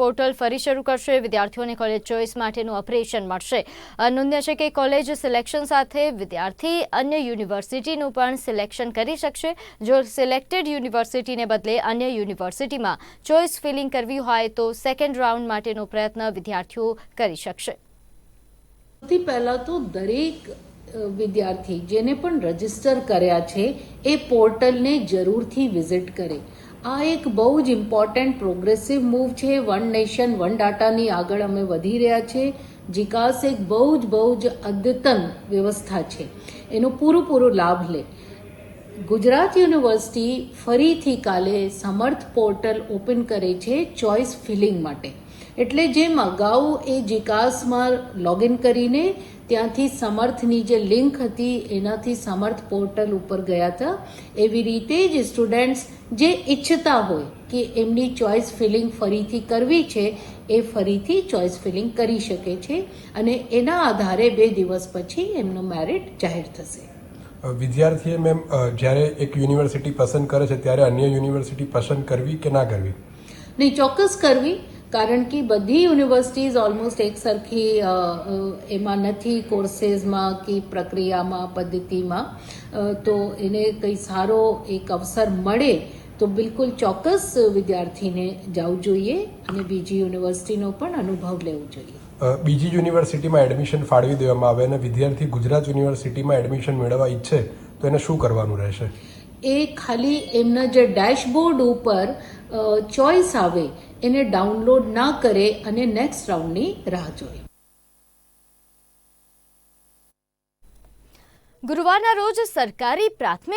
Portal ફરી શરૂ કરશે. વિદ્યાર્થીઓને કોલેજ ચોઇસ માટેનું ઓપરેશન મળશે. નોંધ્ય છે કે કોલેજ સિલેક્શન સાથે વિદ્યાર્થી અન્ય યુનિવર્સિટીનું પણ સિલેક્શન કરી શકશે. જો સિલેક્ટેડ યુનિવર્સિટીને બદલે અન્ય યુનિવર્સિટીમાં ચોઇસ ફિલિંગ કરવી હોય તો સેકન્ડ રાઉન્ડ માટેનો પ્રયત્ન વિદ્યાર્થીઓ કરી શકશે. સૌથી પહેલાં તો દરેક વિદ્યાર્થી જેને પણ રજિસ્ટર કર્યા છે, એ પોર્ટલને જરૂરથી વિઝિટ કરે. આ એક બહુ જ ઇમ્પોર્ટન્ટ પ્રોગ્રેસિવ મૂવ છે. વન નેશન વન ડાટાની આગળ અમે વધી રહ્યા છે. જીકાસ એક બહુ જ બહુ જ અદ્યતન વ્યવસ્થા છે. એનો પૂરો પૂરો લાભ લે. ગુજરાત યુનિવર્સિટી ફરીથી કાલે સમર્થ પોર્ટલ ઓપન કરે છે ચોઇસ ફિલિંગ માટે. એટલે જેમ અગાઉ એ જીકાસમાં લોગિન કરીને ત્યાંથી સમર્થની જે લિંક હતી એનાથી સમર્થ પોર્ટલ ઉપર ગયા હતા. એવી રીતે જ સ્ટુડન્ટ્સ જે ઈચ્છતા હોય કે એમની ચોઇસ ફિલિંગ ફરીથી કરવી છે એ ફરીથી ચોઇસ ફિલિંગ કરી શકે છે અને એના આધારે બે દિવસ પછી એમનું મેરિટ જાહેર થશે. વિદ્યાર્થીએ મેમ જ્યારે એક યુનિવર્સિટી પસંદ કરે છે ત્યારે અન્ય યુનિવર્સિટી પસંદ કરવી કે ના કરવી? નહીં ચોક્કસ કરવી. કારણ કે બધી યુનિવર્સિટીઝ ઓલમોસ્ટ એક સરખી એમાં નથી કોર્સીસમાં કે પ્રક્રિયામાં, પદ્ધતિમાં. તો એને કંઈ સારો એક અવસર મળે તો બિલકુલ ચોક્કસ વિદ્યાર્થીને જવું જોઈએ અને બીજી યુનિવર્સિટીનો પણ અનુભવ લેવો જોઈએ. બીજી યુનિવર્સિટીમાં એડમિશન ફાળવી દેવામાં આવે અને વિદ્યાર્થી ગુજરાત યુનિવર્સિટીમાં એડમિશન મેળવવા ઈચ્છે તો એને શું કરવાનું રહેશે? એ ખાલી એમના જે ડેશબોર્ડ ઉપર ચોઇસ આવે, એને ડાઉનલોડ ના કરે અને નેક્સ્ટ રાઉન્ડની રાહ જોઈ ગુરુવારના રોજ સરકારી પ્રાથમિક